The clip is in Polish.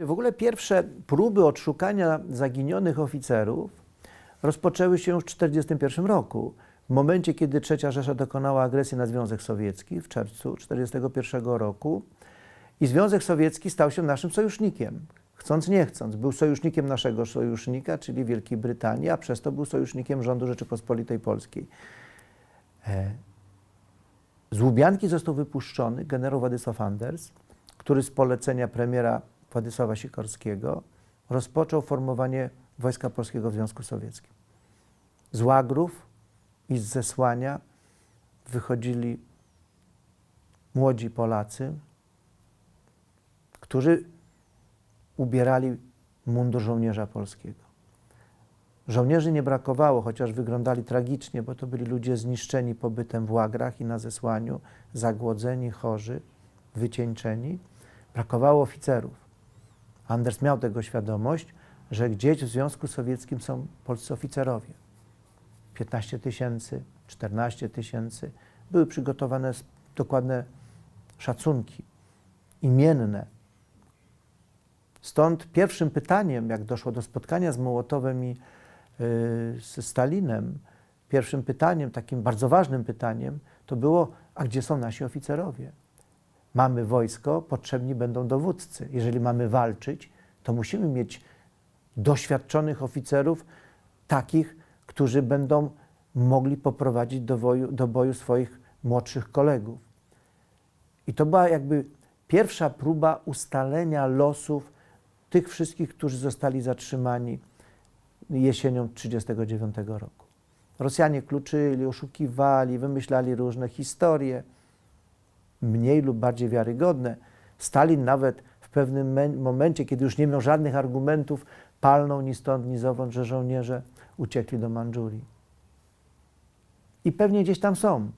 W ogóle pierwsze próby odszukania zaginionych oficerów rozpoczęły się w 1941 roku. W momencie, kiedy III Rzesza dokonała agresji na Związek Sowiecki w czerwcu 1941 roku i Związek Sowiecki stał się naszym sojusznikiem. Chcąc, nie chcąc. Był sojusznikiem naszego sojusznika, czyli Wielkiej Brytanii, a przez to był sojusznikiem rządu Rzeczypospolitej Polskiej. E, Z Łubianki został wypuszczony generał Władysław Anders, który z polecenia premiera Władysława Sikorskiego rozpoczął formowanie Wojska Polskiego w Związku Sowieckim. Z łagrów i z zesłania wychodzili młodzi Polacy, którzy ubierali mundur żołnierza polskiego. Żołnierzy nie brakowało, chociaż wyglądali tragicznie, bo to byli ludzie zniszczeni pobytem w łagrach i na zesłaniu, zagłodzeni, chorzy, wycieńczeni. Brakowało oficerów. Anders miał tego świadomość, że gdzieś w Związku Sowieckim są polscy oficerowie. 15 tysięcy, 14 tysięcy. Były przygotowane dokładne szacunki, imienne. Stąd pierwszym pytaniem, jak doszło do spotkania z Mołotowem i yy, z Stalinem, pierwszym pytaniem, takim bardzo ważnym pytaniem, to było, a gdzie są nasi oficerowie? Mamy wojsko, potrzebni będą dowódcy. Jeżeli mamy walczyć, to musimy mieć doświadczonych oficerów, takich, którzy będą mogli poprowadzić do boju, do boju swoich młodszych kolegów. I to była jakby pierwsza próba ustalenia losów tych wszystkich, którzy zostali zatrzymani jesienią 1939 roku. Rosjanie kluczyli, oszukiwali, wymyślali różne historie, mniej lub bardziej wiarygodne. Stalin nawet w pewnym me- momencie, kiedy już nie miał żadnych argumentów, palnął ni stąd, ni zowąd, że żołnierze uciekli do Mandżurii. I pewnie gdzieś tam są.